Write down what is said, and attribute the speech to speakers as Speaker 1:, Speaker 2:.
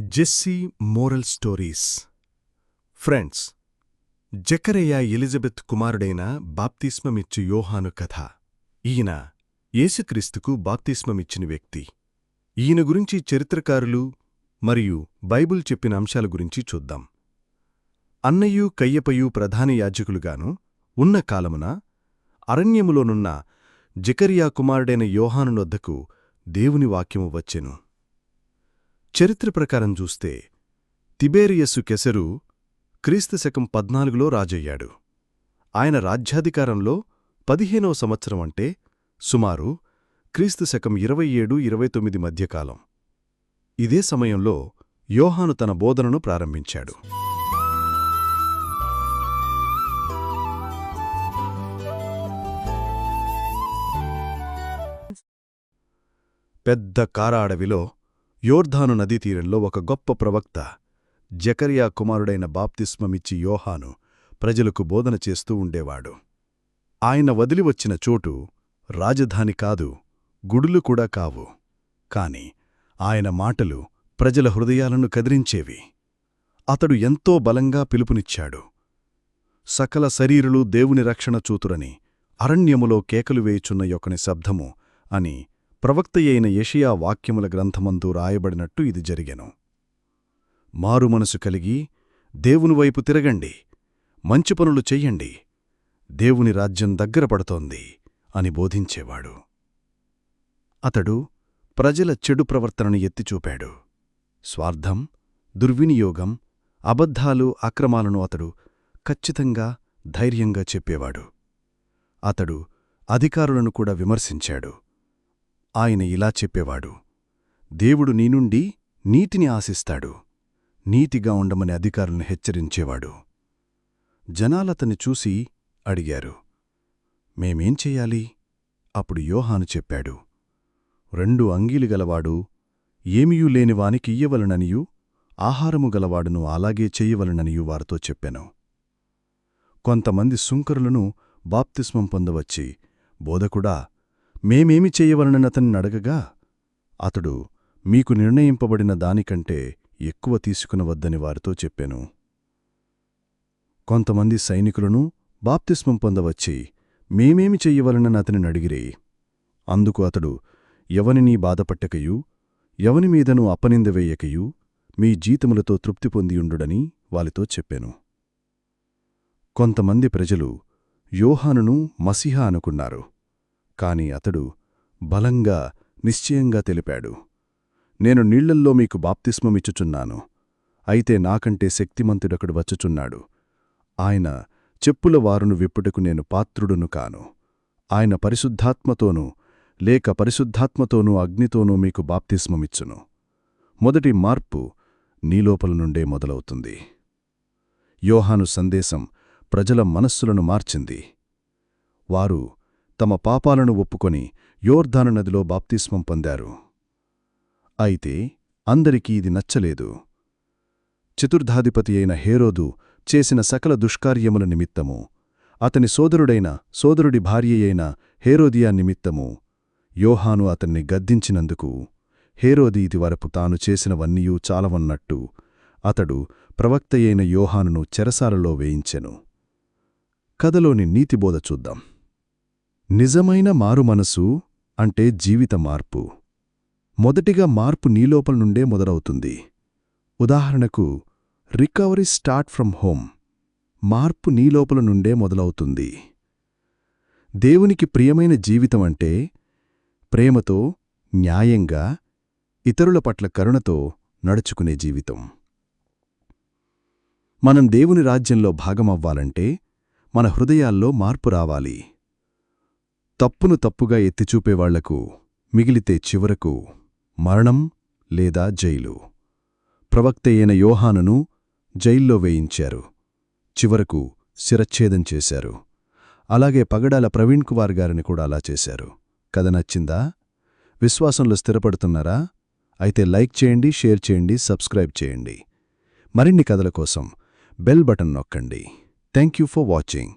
Speaker 1: Jesse moral stories. Friends జకరయ్య Elizabeth కుమారుడైన బాప్తిస్మమిచ్చు యోహాను కథ. ఈయన యేసుక్రీస్తుకు బాప్తిస్మమిచ్చిన వ్యక్తి. ఈయన గురించి చరిత్రకారులు మరియు బైబుల్ చెప్పిన అంశాల గురించి చూద్దాం. అన్నయ్యు కయ్యపయు ప్రధాన యాజకులుగాను ఉన్న కాలమున అరణ్యములోనున్న జకరియా కుమారుడైన యోహానునొద్దకు దేవుని వాక్యము వచ్చెను. చరిత్ర ప్రకారం చూస్తే తిబేరియస్సు కెసరు క్రీస్తు శకం పద్నాలుగులో రాజయ్యాడు. ఆయన రాజ్యాధికారంలో పదిహేనవ సంవత్సరం అంటే సుమారు క్రీస్తు శకం ఇరవై ఏడు ఇరవై తొమ్మిది మధ్యకాలం. ఇదే సమయంలో యోహాను తన బోధనను ప్రారంభించాడు. పెద్ద కారాడవిలో యోర్ధాను నదీ తీరంలో ఒక గొప్ప ప్రవక్త జకరియా కుమారుడైన బాప్తిస్మమిచ్చి యోహాను ప్రజలకు బోధన చేస్తూ ఉండేవాడు. ఆయన వదిలి వచ్చిన చోటు రాజధాని కాదు గుడులు కూడా కావు. కాని ఆయన మాటలు ప్రజల హృదయాలను కదిరించేవి అతడు ఎంతో బలంగా పిలుపునిచ్చాడు. సకల శరీరులు దేవుని రక్షణ చూతురని అరణ్యములో కేకలు వేయుచున్న యొక్కని శబ్దము అని ప్రవక్తయైన యషియా వాక్యముల గ్రంథమందు రాయబడినట్టు ఇది జరిగెను. మారుమనసు కలిగి దేవుని వైపు తిరగండి మంచి పనులు చెయ్యండి దేవుని రాజ్యం దగ్గర పడుతోంది అని బోధించేవాడు. అతడు ప్రజల చెడు ప్రవర్తనను ఎత్తిచూపాడు. స్వార్థం దుర్వినియోగం అబద్ధాలు అక్రమాలను అతడు ఖచ్చితంగా ధైర్యంగా చెప్పేవాడు. అతడు అధికారులను కూడా విమర్శించాడు. ఆయన ఇలా చెప్పేవాడు దేవుడు నీ నుండి నీతిని ఆశిస్తాడు నీతిగా ఉండమని అధికారులను హెచ్చరించేవాడు. జనాలతని చూసి అడిగారు మేమేం చెయ్యాలి అప్పుడు యోహాను చెప్పాడు రెండు అంగీలు గలవాడు ఏమియూ లేనివానికి ఇయ్యవలననియూ ఆహారము గలవాడును అలాగే చెయ్యవలననియూ వారితో చెప్పాను. కొంతమంది సుంకరులను బాప్తిస్మం పొందవచ్చి బోధకుడా మేమేమి చేయవలనతన్ని అడగగా అతడు మీకు నిర్ణయింపబడిన దానికంటే ఎక్కువ తీసుకునవద్దని వారితో చెప్పాను. కొంతమంది సైనికులను బాప్తిస్మం పొందవచ్చి మేమేమి చెయ్యవలనని అతని అడిగిరే. అందుకు అతడు ఎవనినీ బాధపట్టకయూ ఎవని మీదనూ మీ జీతములతో తృప్తి పొందియుండుడని వాలితో చెప్పాను. కొంతమంది ప్రజలు యోహానును మసిహ అనుకున్నారు. కాని అతడు బలంగా నిశ్చయంగా తెలిపాడు. నేను నీళ్ళల్లో మీకు బాప్తిస్మమిచ్చుచున్నాను. అయితే నాకంటే శక్తిమంతుడొకడు వచ్చుచున్నాడు. ఆయన చెప్పుల వారును విప్పుటకు నేను పాత్రుడును కాను. ఆయన పరిశుద్ధాత్మతోనూ లేక పరిశుద్ధాత్మతోనూ అగ్నితోనూ మీకు బాప్తిస్మమిచ్చును. మొదటి మార్పు నీలోపల నుండే మొదలవుతుంది. యోహాను సందేశం ప్రజల మనస్సులను మార్చింది. వారు తమ పాపాలను ఒప్పుకొని యోర్ధాను నదిలో బాప్తిస్మం పొందారు. అయితే అందరికీ ఇది నచ్చలేదు. చతుర్ధాధిపతి అయిన హేరోదు చేసిన సకల దుష్కార్యముల నిమిత్తము అతని సోదరుడైన సోదరుడి భార్యయైన హేరోదియా నిమిత్తము యోహాను అతన్ని గద్దించినందుకు హేరోది ఇదివరపు తాను చేసినవన్నీయూ చాలవన్నట్టు అతడు ప్రవక్తయైన యోహానును చెరసాలలో వేయించెను. కథలోని నీతిబోధ చూద్దాం. నిజమైన మారుమనసు అంటే జీవిత మార్పు. మొదటిగా మార్పు నీలోపల నుండే మొదలవుతుంది. ఉదాహరణకు రికవరీ స్టార్ట్ ఫ్రమ్ హోమ్. మార్పు నీలోపల నుండే మొదలవుతుంది. దేవునికి ప్రియమైన జీవితం అంటే ప్రేమతో న్యాయంగా ఇతరుల పట్ల కరుణతో నడుచుకునే జీవితం. మనం దేవుని రాజ్యంలో భాగమవ్వాలంటే మన హృదయాల్లో మార్పు రావాలి. తప్పును తప్పుగా ఎత్తిచూపేవాళ్ళకు మిగిలితే చివరకు మరణం లేదా జైలు. ప్రవక్తయైన యోహానును జైల్లో వేయించారు. చివరకు శిరచ్ఛేదం చేశారు. అలాగే పగడాల ప్రవీణ్ కుమార్ గారిని కూడా అలా చేశారు. కథ నచ్చిందా? విశ్వాసంలో స్థిరపడుతున్నారా? అయితే లైక్ చేయండి షేర్ చేయండి సబ్స్క్రైబ్ చేయండి. మరిన్ని కథల కోసం బెల్ బటన్ నొక్కండి. Thank you for watching.